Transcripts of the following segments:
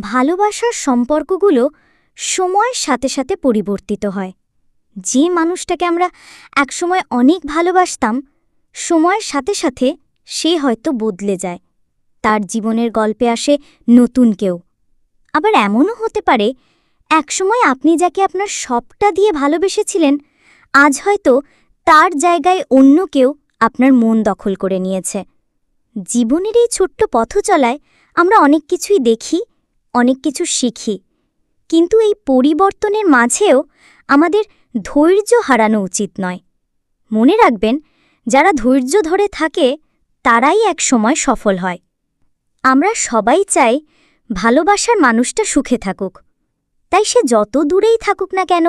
ভালোবাসার সম্পর্কগুলো সময়ের সাথে সাথে পরিবর্তিত হয়। যে মানুষটাকে আমরা একসময় অনেক ভালোবাসতাম, সময়ের সাথে সাথে সে হয়তো বদলে যায়। তার জীবনের গল্পে আসে নতুন কেউ। আবার এমনও হতে পারে, একসময় আপনি যাকে আপনার সবটা দিয়ে ভালোবেসেছিলেন, আজ হয়তো তার জায়গায় অন্য কেউ আপনার মন দখল করে নিয়েছে। জীবনের এই ছোট্ট পথ চলায় আমরা অনেক কিছুই দেখি অনেক কিছু শিখি। কিন্তু এই পরিবর্তনের মাঝেও আমাদের ধৈর্য হারানো উচিত নয়। মনে রাখবেন, যারা ধৈর্য ধরে থাকে, তারাই এক সময় সফল হয়। আমরা সবাই চাই ভালোবাসার মানুষটা সুখে থাকুক। তাই সে যত দূরেই থাকুক না কেন,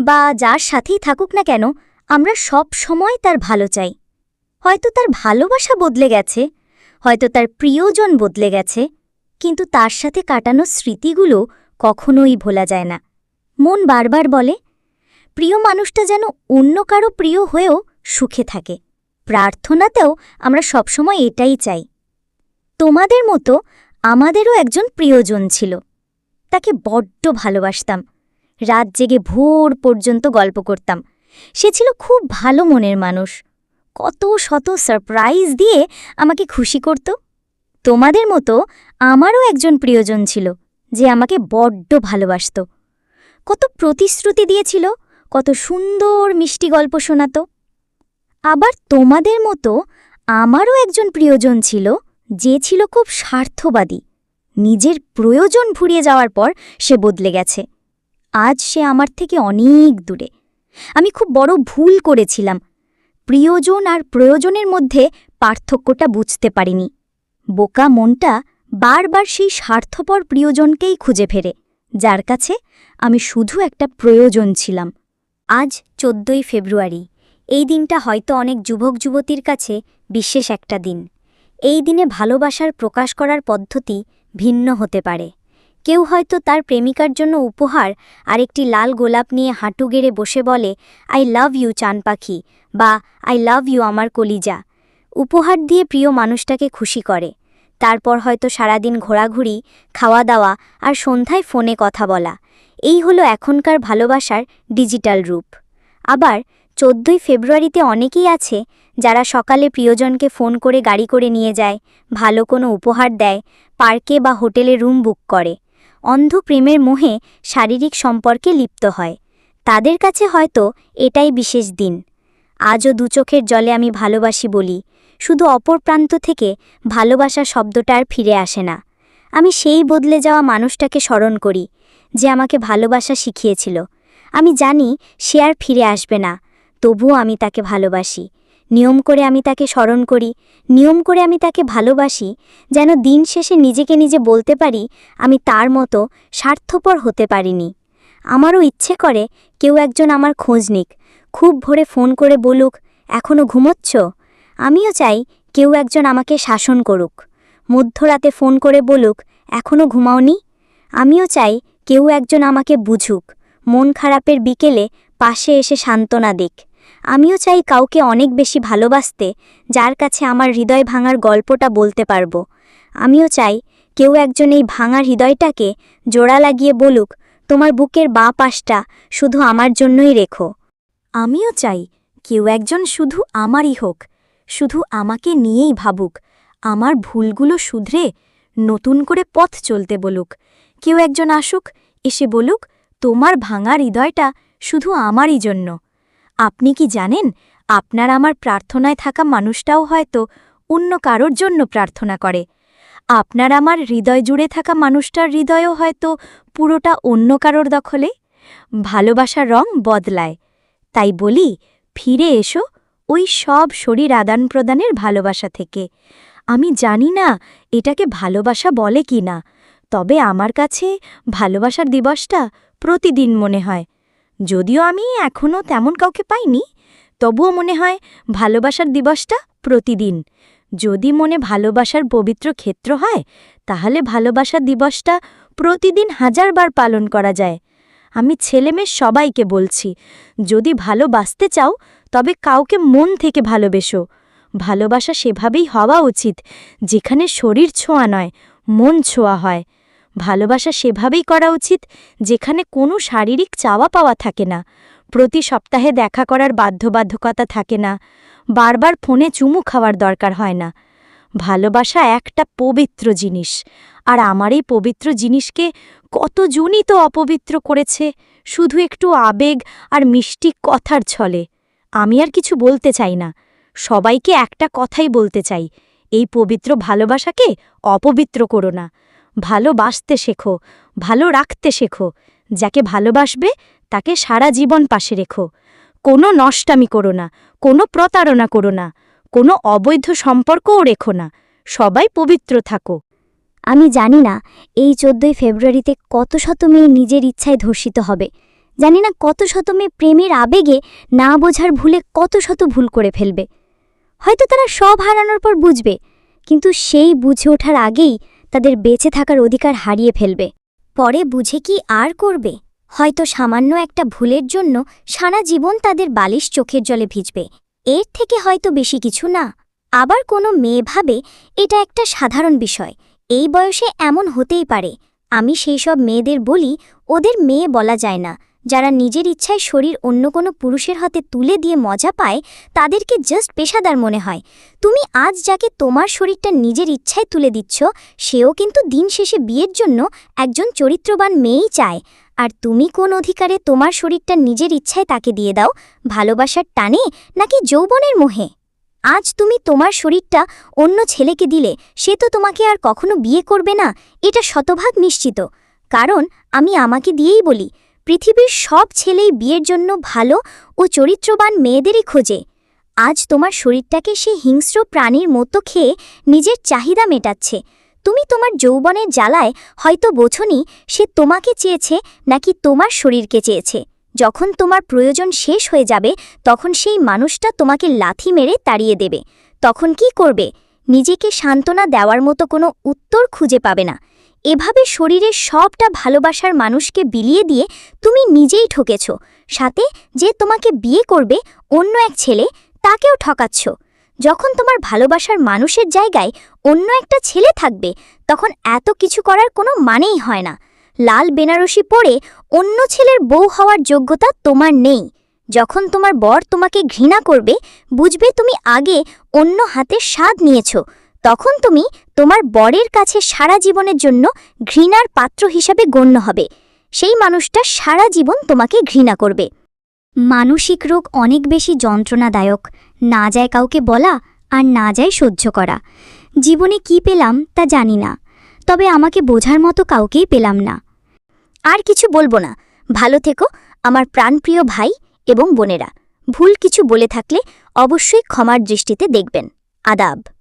বা যার সাথেই থাকুক না কেন, আমরা সব সময় তার ভালো চাই। হয়তো তার ভালোবাসা বদলে গেছে, হয়তো তার প্রিয়জন বদলে গেছে কিন্তু তার সাথে কাটানো স্মৃতিগুলো কখনোই ভোলা যায় না। মন বারবার বলে, প্রিয় মানুষটা যেন অন্য কারও প্রিয় হয়েও সুখে থাকে। প্রার্থনাতেও আমরা সবসময় এটাই চাই। তোমাদের মতো আমাদেরও একজন প্রিয়জন ছিল। তাকে বড্ড ভালোবাসতাম। রাত জেগে ভোর পর্যন্ত গল্প করতাম। সে ছিল খুব ভালো মনের মানুষ। কত শত সারপ্রাইজ দিয়ে আমাকে খুশি করত। তোমাদের মতো আমারও একজন প্রিয়জন ছিল যে আমাকে বড্ড ভালোবাসত। কত প্রতিশ্রুতি দিয়েছিল, কত সুন্দর মিষ্টি গল্প শোনাত। আবার তোমাদের মতো আমারও একজন প্রিয়জন ছিল যে ছিল খুব স্বার্থবাদী। নিজের প্রয়োজন ফুরিয়ে যাওয়ার পর সে বদলে গেছে। আজ সে আমার থেকে অনেক দূরে। আমি খুব বড় ভুল করেছিলাম। প্রিয়জন আর প্রয়োজনের মধ্যে পার্থক্যটা বুঝতে পারিনি। বোকা মনটা বারবার সেই স্বার্থপর প্রিয়জনকেই খুঁজে ফেরে, যার কাছে আমি শুধু একটা প্রয়োজন ছিলাম। আজ চোদ্দই ফেব্রুয়ারি, এই দিনটা হয়তো অনেক যুবক যুবতীর কাছে বিশেষ একটা দিন। এই দিনে ভালোবাসার প্রকাশ করার পদ্ধতি ভিন্ন হতে পারে। কেউ হয়তো তার প্রেমিকার জন্য উপহার আর একটি লাল গোলাপ নিয়ে হাঁটু গেড়ে বসে বলে, আই লাভ ইউ চান পাখি বা আই লাভ ইউ আমার কলিজা উপহার দিয়ে প্রিয় মানুষটাকে খুশি করে। তারপর হয়তো সারাদিন ঘোরাঘুরি খাওয়া দাওয়া আর সন্ধ্যায় ফোনে কথা বলা। এই হলো এখনকার ভালোবাসার ডিজিটাল রূপ। আবার চোদ্দই ফেব্রুয়ারিতে অনেকেই আছে যারা সকালে প্রিয়জনকে ফোন করে গাড়ি করে নিয়ে যায়, ভালো কোনো উপহার দেয়, পার্কে বা হোটেলে রুম বুক করে। অন্ধ প্রেমের মোহে শারীরিক সম্পর্কে লিপ্ত হয়। তাদের কাছে হয়তো এটাই বিশেষ দিন। আজও দুচোখের জলে আমি ভালোবাসি বলি শুধু অপর প্রান্ত থেকে ভালোবাসা শব্দটা আর ফিরে আসে না। আমি সেই বদলে যাওয়া মানুষটাকে স্মরণ করি, যে আমাকে ভালোবাসা শিখিয়েছিল। আমি জানি সে আর ফিরে আসবে না, তবুও আমি তাকে ভালোবাসি। নিয়ম করে আমি তাকে স্মরণ করি, নিয়ম করে আমি তাকে ভালোবাসি, যেন দিন শেষে নিজেকে নিজে বলতে পারি, আমি তার মতো স্বার্থপর হতে পারিনি। আমারও ইচ্ছে করে কেউ একজন আমার খোঁজ নিক, খুব ভোরে ফোন করে বলুক এখনও ঘুমোচ্ছ? আমিও চাই কেউ একজন আমাকে শাসন করুক। মধ্যরাতে ফোন করে বলুক এখনও ঘুমাওনি? আমিও চাই কেউ একজন আমাকে বুঝুক। মন খারাপের বিকেলে পাশে এসে সান্ত্বনা দিক। আমিও চাই কাউকে অনেক বেশি ভালোবাসতে, যার কাছে আমার হৃদয় ভাঙার গল্পটা বলতে পারব। আমিও চাই কেউ একজন এই ভাঙার হৃদয়টাকে জোড়া লাগিয়ে বলুক, তোমার বুকের বাঁ পাশটা শুধু আমার জন্যই রেখো। আমিও চাই কেউ একজন শুধু আমারই হোক শুধু আমাকে নিয়েই ভাবুক, আমার ভুলগুলো শুধরে নতুন করে পথ চলতে বলুক। কেউ একজন আসুক, এসে বলুক, তোমার ভাঙা হৃদয়টা শুধু আমারই জন্য। আপনি কি জানেন, আপনার আমার প্রার্থনায় থাকা মানুষটাও হয়তো অন্য কারোর জন্য প্রার্থনা করে। আপনার আমার হৃদয় জুড়ে থাকা মানুষটার হৃদয়ও হয়তো পুরোটা অন্য কারোর দখলে। ভালোবাসার রং বদলায়। তাই বলি, ফিরে এসো ওই সব শরীর আদান প্রদানের ভালোবাসা থেকে। আমি জানি না এটাকে ভালোবাসা বলে কি না, তবে আমার কাছে ভালোবাসার দিবসটা প্রতিদিন মনে হয়। যদিও আমি এখনও তেমন কাউকে পাইনি, তবুও মনে হয় ভালোবাসার দিবসটা প্রতিদিন। যদি মনে ভালোবাসার পবিত্র ক্ষেত্র হয়, তাহলে ভালোবাসার দিবসটা প্রতিদিন হাজারবার পালন করা যায়। আমি ছেলেমেয়ে সবাইকে বলছি, যদি ভালোবাসতে চাও, তবে কাউকে মন থেকে ভালোবেসো। ভালোবাসা সেভাবেই হওয়া উচিত, যেখানে শরীর ছোঁয়া নয়, মন ছোঁয়া হয়। ভালোবাসা সেভাবেই করা উচিত, যেখানে কোনো শারীরিক চাওয়া পাওয়া থাকে না, প্রতি সপ্তাহে দেখা করার বাধ্যবাধ্যকতা থাকে না, বারবার ফোনে চুমু খাওয়ার দরকার হয় না। ভালোবাসা একটা পবিত্র জিনিস। আর আমার এই পবিত্র জিনিসকে কতজনই তো অপবিত্র করেছে, শুধু একটু আবেগ আর মিষ্টি কথার ছলে। আমি আর কিছু বলতে চাই না, সবাইকে একটা কথাই বলতে চাই, এই পবিত্র ভালোবাসাকে অপবিত্র করো না। ভালোবাসতে শেখো, ভালো রাখতে শেখো, যাকে ভালোবাসবে তাকে সারা জীবন পাশে রেখো। কোনো নষ্টামি করো না, কোনো প্রতারণা করো না। কোনো অবৈধ সম্পর্কও রেখো না, সবাই পবিত্র থাকো। আমি জানি না এই চোদ্দই ফেব্রুয়ারিতে কত শত মেয়ে নিজের ইচ্ছায় ধর্ষিত হবে। জানি না কত শত মেয়ে প্রেমের আবেগে না বোঝার ভুলে কত শত ভুল করে ফেলবে। হয়তো তারা সব হারানোর পর বুঝবে, কিন্তু সেই বুঝে ওঠার আগেই তাদের বেঁচে থাকার অধিকার হারিয়ে ফেলবে। পরে বুঝে কি আর করবে? হয়তো সামান্য একটা ভুলের জন্য সারা জীবন তাদের বালিশ চোখের জলে ভিজবে। এর থেকে হয়তো বেশি কিছু না। আবার কোনো মেয়ে ভাবে এটা একটা সাধারণ বিষয়। এই বয়সে এমন হতেই পারে। আমি সেই সব মেয়েদের বলি, ওদের মেয়ে বলা যায় না। যারা নিজের ইচ্ছায় শরীর অন্য কোনো পুরুষের হাতে তুলে দিয়ে মজা পায়, তাদেরকে জাস্ট পেশাদার মনে হয়। তুমি আজ যাকে তোমার শরীরটা নিজের ইচ্ছায় তুলে দিচ্ছ, সেও কিন্তু দিন শেষে বিয়ের জন্য একজন চরিত্রবান মেয়েই চায়। আর তুমি কোন অধিকারে তোমার শরীরটা নিজের ইচ্ছায় তাকে দিয়ে দাও, ভালোবাসার টানে নাকি যৌবনের মোহে? আজ তুমি তোমার শরীরটা অন্য ছেলেকে দিলে, সে তো তোমাকে আর কখনো বিয়ে করবে না, এটা শতভাগ নিশ্চিত। কারণ আমি আমাকে দিয়েই বলি পৃথিবীর সব ছেলেই বিয়ের জন্য ভালো ও চরিত্রবান মেয়েদেরই খোঁজে। আজ তোমার শরীরটাকে সে হিংস্র প্রাণীর মতো খেয়ে নিজের চাহিদা মেটাচ্ছে। তুমি তোমার যৌবনের জ্বালায় হয়তো বোঝনি সে তোমাকে চেয়েছে নাকি তোমার শরীরকে চেয়েছে। যখন তোমার প্রয়োজন শেষ হয়ে যাবে, তখন সেই মানুষটা তোমাকে লাথি মেরে তাড়িয়ে দেবে। তখন কি করবে? নিজেকে সান্ত্বনা দেওয়ার মতো কোনো উত্তর খুঁজে পাবে না। এভাবে শরীরের সবটা ভালোবাসার মানুষকে বিলিয়ে দিয়ে তুমি নিজেই ঠকেছ। সাথে যে তোমাকে বিয়ে করবে, অন্য এক ছেলে, তাকেও ঠকাচ্ছ। যখন তোমার ভালোবাসার মানুষের জায়গায় অন্য একটা ছেলে থাকবে, তখন এত কিছু করার কোনো মানেই হয় না। লাল বেনারসি পরে অন্য ছেলের বউ হওয়ার যোগ্যতা তোমার নেই। যখন তোমার বর তোমাকে ঘৃণা করবে, বুঝবে তুমি আগে অন্য হাতের স্বাদ নিয়েছ। তখন তুমি তোমার বরের কাছে সারা জীবনের জন্য ঘৃণার পাত্র হিসাবে গণ্য হবে। সেই মানুষটা সারা জীবন তোমাকে ঘৃণা করবে। মানসিক রোগ অনেক বেশি যন্ত্রণাদায়ক। না যায় কাউকে বলা আর না যায় সহ্য করা। জীবনে কি পেলাম তা জানি না, তবে আমাকে বোঝার মতো কাউকেই পেলাম না। আর কিছু বলব না। ভালো থেকো, আমার প্রাণপ্রিয় ভাই এবং বোনেরা। ভুল কিছু বলে থাকলে অবশ্যই ক্ষমার দৃষ্টিতে দেখবেন। আদাব।